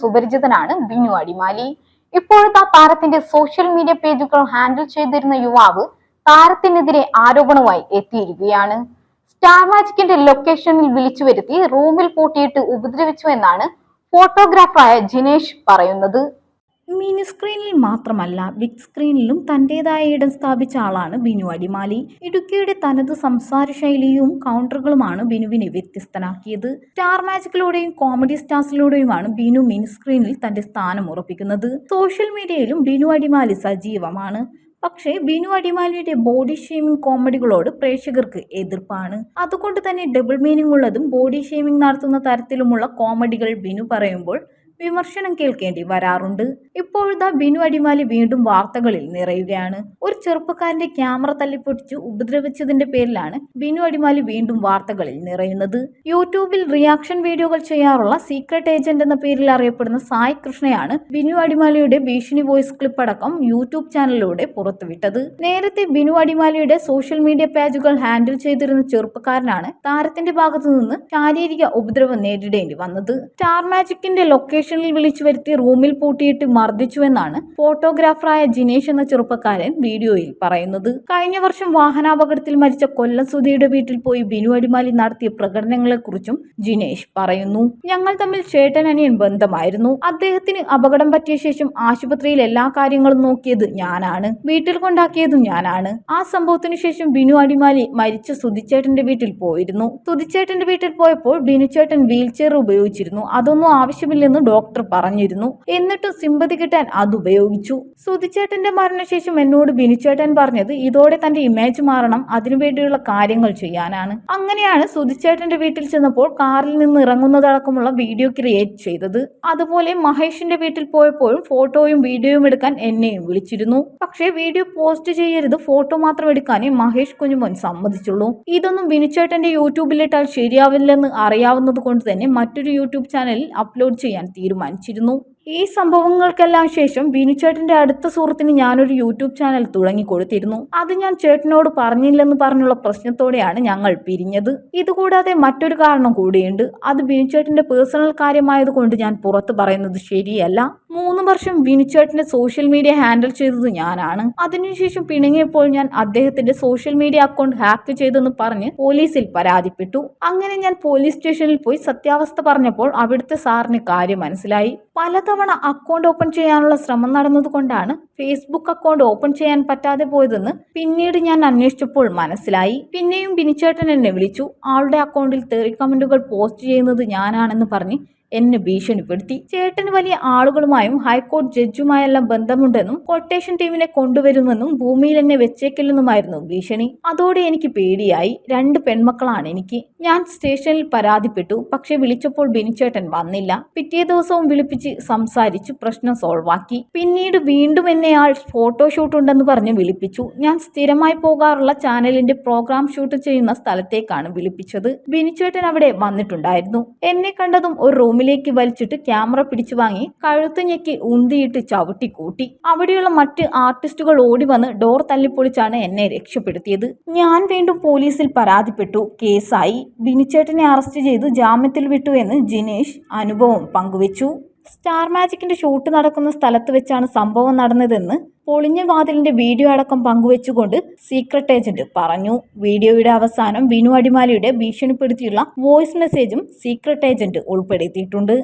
സുപരിചിതനാണ് ബിനു അടിമാലി. ഇപ്പോഴത്തെ താരത്തിന്റെ social media പേജുകൾ ഹാൻഡിൽ ചെയ്തിരുന്ന യുവാവ് താരത്തിനെതിരെ ആരോപണവുമായി എത്തിയിരിക്കുകയാണ്. സ്റ്റാർ മാജിക്കിന്റെ ലൊക്കേഷനിൽ വിളിച്ചു വരുത്തി റൂമിൽ പൂട്ടിയിട്ട് ഉപദ്രവിച്ചു എന്നാണ് ഫോട്ടോഗ്രാഫറായ ജിനേഷ് പറയുന്നത്. മിനി സ്ക്രീനിൽ മാത്രമല്ല ബിഗ് സ്ക്രീനിലും തന്റെതായ ഇടം സ്ഥാപിച്ച ആളാണ് ബിനു അടിമാലി. ഇടുക്കിയുടെ തനത് സംസാര ശൈലിയും കൗണ്ടറുകളുമാണ് ബിനുവിനെ വ്യത്യസ്തനാക്കിയത്. സ്റ്റാർ മാജിക്കിലൂടെയും കോമഡി സ്റ്റാർസിലൂടെയുമാണ് ബിനു മിനി സ്ക്രീനിൽ തന്റെ സ്ഥാനം ഉറപ്പിക്കുന്നത്. സോഷ്യൽ മീഡിയയിലും ബിനു അടിമാലി സജീവമാണ്. പക്ഷേ ബിനു അടിമാലിയുടെ ബോഡി ഷേമിംഗ് കോമഡികളോട് പ്രേക്ഷകർക്ക് എതിർപ്പാണ്. അതുകൊണ്ട് തന്നെ ഡബിൾ മീനിംഗ് ഉള്ളതും ബോഡി ഷേമിംഗ് നടത്തുന്ന തരത്തിലുമുള്ള കോമഡികൾ ബിനു പറയുമ്പോൾ വിമർശനം കേൾക്കേണ്ടി വരാറുണ്ട്. ഇപ്പോഴത്തെ ബിനു അടിമാലി വീണ്ടും വാർത്തകളിൽ നിറയുകയാണ്. ഒരു ചെറുപ്പക്കാരന്റെ ക്യാമറ തല്ലിപ്പൊട്ടിച്ച് ഉപദ്രവിച്ചതിന്റെ പേരിലാണ് ബിനു അടിമാലി വീണ്ടും വാർത്തകളിൽ നിറയുന്നത്. യൂട്യൂബിൽ റിയാക്ഷൻ വീഡിയോകൾ ചെയ്യാറുള്ള സീക്രട്ട് ഏജന്റ് എന്ന പേരിൽ അറിയപ്പെടുന്ന സായ് കൃഷ്ണയാണ് ബിനു അടിമാലിയുടെ ഭീഷണി വോയിസ് ക്ലിപ്പ് അടക്കം യൂട്യൂബ് ചാനലിലൂടെ പുറത്തുവിട്ടത്. നേരത്തെ ബിനു അടിമാലിയുടെ സോഷ്യൽ മീഡിയ പേജുകൾ ഹാൻഡിൽ ചെയ്തിരുന്ന ചെറുപ്പക്കാരനാണ് താരത്തിന്റെ ഭാഗത്തു നിന്ന് ശാരീരിക ഉപദ്രവം നേരിടേണ്ടി വന്നത്. സ്റ്റാർ മാജിക്കിന്റെ ലൊക്കേഷനിൽ വിളിച്ചു വരുത്തി റൂമിൽ പൂട്ടിയിട്ട് മർദ്ദിച്ചുവെന്നാണ് ഫോട്ടോഗ്രാഫറായ ജിനേഷ് എന്ന ചെറുപ്പക്കാരൻ വീഡിയോയിൽ പറയുന്നത്. കഴിഞ്ഞ വർഷം വാഹനാപകടത്തിൽ മരിച്ച കൊല്ലം സുധിയുടെ വീട്ടിൽ പോയി ബിനു അടിമാലി നടത്തിയ പ്രകടനങ്ങളെക്കുറിച്ചും ജിനേഷ് പറയുന്നു. ഞങ്ങൾ തമ്മിൽ ചേട്ടൻ അനിയൻ ബന്ധമായിരുന്നു. അദ്ദേഹത്തിന് അപകടം പറ്റിയ ശേഷം ആശുപത്രിയിൽ എല്ലാ കാര്യങ്ങളും നോക്കിയത് ഞാനാണ്. വീട്ടിൽ കൊണ്ടാക്കിയതും ഞാനാണ്. ആ സംഭവത്തിനു ശേഷം ബിനു അടിമാലി മരിച്ച സുധിച്ചേട്ടന്റെ വീട്ടിൽ പോയിരുന്നു. സുധിച്ചേട്ടന്റെ വീട്ടിൽ പോയപ്പോൾ ബിനുചേട്ടൻ വീൽ ചെയർ ഉപയോഗിച്ചിരുന്നു. അതൊന്നും ആവശ്യമില്ലെന്ന് ഡോക്ടർ പറഞ്ഞിരുന്നു. എന്നിട്ടും സിമ്പതി കിട്ടാൻ അത് ഉപയോഗിച്ചു. സുധിച്ചേട്ടന്റെ മരണശേഷം എന്നോട് ബിനുചേട്ടൻ പറഞ്ഞത് ഇതോടെ തന്റെ ഇമേജ് മാറണം അതിനുവേണ്ടിയുള്ള കാര്യങ്ങൾ ചെയ്യാനാണ്. അങ്ങനെയാണ് സുധിച്ചേട്ടന്റെ വീട്ടിൽ ചെന്നപ്പോൾ കാറിൽ നിന്ന് ഇറങ്ങുന്നതടക്കമുള്ള വീഡിയോ ക്രിയേറ്റ് ചെയ്തത്. അതുപോലെ മഹേഷിന്റെ വീട്ടിൽ പോയപ്പോഴും ഫോട്ടോയും വീഡിയോയും എടുക്കാൻ എന്നെയും വിളിച്ചിരുന്നു. പക്ഷേ വീഡിയോ പോസ്റ്റ് ചെയ്യരുത് ഫോട്ടോ മാത്രം എടുക്കാനേ മഹേഷ് കുഞ്ഞുമോൻ സമ്മതിച്ചുള്ളൂ. ഇതൊന്നും ബിനുചേട്ടന്റെ യൂട്യൂബിലിട്ടാൽ ശരിയാവില്ലെന്ന് അറിയാവുന്നത് കൊണ്ട് തന്നെ മറ്റൊരു യൂട്യൂബ് ചാനലിൽ അപ്ലോഡ് ചെയ്യാൻ തീരുമാനിച്ചിരുന്നു. ഈ സംഭവങ്ങൾക്കെല്ലാം ശേഷം ബിനുചേട്ടന്റെ അടുത്ത സുഹൃത്തിന് ഞാനൊരു യൂട്യൂബ് ചാനൽ തുടങ്ങി കൊടുത്തിരുന്നു. അത് ഞാൻ ചേട്ടനോട് പറഞ്ഞില്ലെന്ന് പറഞ്ഞുള്ള പ്രശ്നത്തോടെയാണ് ഞങ്ങൾ പിരിഞ്ഞത്. ഇതുകൂടാതെ മറ്റൊരു കാരണം കൂടിയുണ്ട്. അത് ബിനുചേട്ടന്റെ പേഴ്സണൽ കാര്യമായതുകൊണ്ട് ഞാൻ പുറത്ത് പറയുന്നത് ശരിയല്ല. മൂന്ന് വർഷം ബിനുചേട്ടന്റെ സോഷ്യൽ മീഡിയ ഹാൻഡിൽ ചെയ്തത് ഞാനാണ്. അതിനുശേഷം പിണങ്ങിയപ്പോൾ ഞാൻ അദ്ദേഹത്തിന്റെ സോഷ്യൽ മീഡിയ അക്കൗണ്ട് ഹാക്ക് ചെയ്തെന്ന് പറഞ്ഞ് പോലീസിൽ പരാതിപ്പെട്ടു. അങ്ങനെ ഞാൻ പോലീസ് സ്റ്റേഷനിൽ പോയി സത്യാവസ്ഥ പറഞ്ഞപ്പോൾ അവിടുത്തെ സാറിന് കാര്യം മനസ്സിലായി. പലതവണ അക്കൗണ്ട് ഓപ്പൺ ചെയ്യാനുള്ള ശ്രമം നടന്നതുകൊണ്ടാണ് ഫേസ്ബുക്ക് അക്കൗണ്ട് ഓപ്പൺ ചെയ്യാൻ പറ്റാതെ പോയതെന്ന് പിന്നീട് ഞാൻ അന്വേഷിച്ചപ്പോൾ മനസ്സിലായി. പിന്നെയും ബിനിച്ചേട്ടൻ എന്നെ വിളിച്ചു. ആളുടെ അക്കൗണ്ടിൽ തെറി കമന്റുകൾ പോസ്റ്റ് ചെയ്യുന്നത് ഞാനാണെന്ന് പറഞ്ഞ് എന്നെ ഭീഷണിപ്പെടുത്തി. ചേട്ടന് വലിയ ആളുകളുമായും ഹൈക്കോടതി ജഡ്ജുമായെല്ലാം ബന്ധമുണ്ടെന്നും കൊട്ടേഷൻ ടീമിനെ കൊണ്ടുവരുമെന്നും ഭൂമിയിൽ എന്നെ വെച്ചേക്കില്ലെന്നുമായിരുന്നു ഭീഷണി. അതോടെ എനിക്ക് പേടിയായി. രണ്ട് പെൺമക്കളാണ് എനിക്ക്. ഞാൻ സ്റ്റേഷനിൽ പരാതിപ്പെട്ടു. പക്ഷെ വിളിച്ചപ്പോൾ ബിനിച്ചേട്ടൻ വന്നില്ല. പിറ്റേ ദിവസവും വിളിപ്പിച്ച് സംസാരിച്ചു പ്രശ്നം സോൾവാക്കി. പിന്നീട് വീണ്ടും എന്നെ ആൾ ഫോട്ടോഷൂട്ട് ഉണ്ടെന്ന് പറഞ്ഞ് വിളിപ്പിച്ചു. ഞാൻ സ്ഥിരമായി പോകാറുള്ള ചാനലിന്റെ പ്രോഗ്രാം ഷൂട്ട് ചെയ്യുന്ന സ്ഥലത്തേക്കാണ് വിളിപ്പിച്ചത്. ബിനിച്ചേട്ടൻ അവിടെ വന്നിട്ടുണ്ടായിരുന്നു. എന്നെ കണ്ടതും ഒരു റൂമിലേക്ക് വലിച്ചിട്ട് ക്യാമറ പിടിച്ചു വാങ്ങി കഴുത്ത് ഞെക്കി ഉന്തിയിട്ട് ചവിട്ടി കൂട്ടി. അവിടെയുള്ള മറ്റ് ആർട്ടിസ്റ്റുകൾ ഓടി വന്ന് ഡോർ തല്ലിപ്പൊളിച്ചാണ് എന്നെ രക്ഷപ്പെടുത്തിയത്. ഞാൻ വീണ്ടും പോലീസിൽ പരാതിപ്പെട്ടു. കേസായി. ബിനിച്ചേട്ടനെ അറസ്റ്റ് ചെയ്ത് ജാമ്യത്തിൽ വിട്ടു എന്ന് ജിനേഷ് അനുഭവം പങ്കുവച്ചു. സ്റ്റാർ മാജിക്കിന്റെ ഷൂട്ട് നടക്കുന്ന സ്ഥലത്ത് വെച്ചാണ് സംഭവം നടന്നതെന്ന് പൊളിഞ്ഞ വാതിലിന്റെ വീഡിയോ അടക്കം പങ്കുവെച്ചുകൊണ്ട് സീക്രട്ട് ഏജന്റ് പറഞ്ഞു. വീഡിയോയുടെ അവസാനം വിനു അടിമാലിയുടെ ഭീഷണിപ്പെടുത്തിയുള്ള വോയിസ് മെസ്സേജും സീക്രട്ട് ഏജന്റ് ഉൾപ്പെടുത്തിയിട്ടുണ്ട്.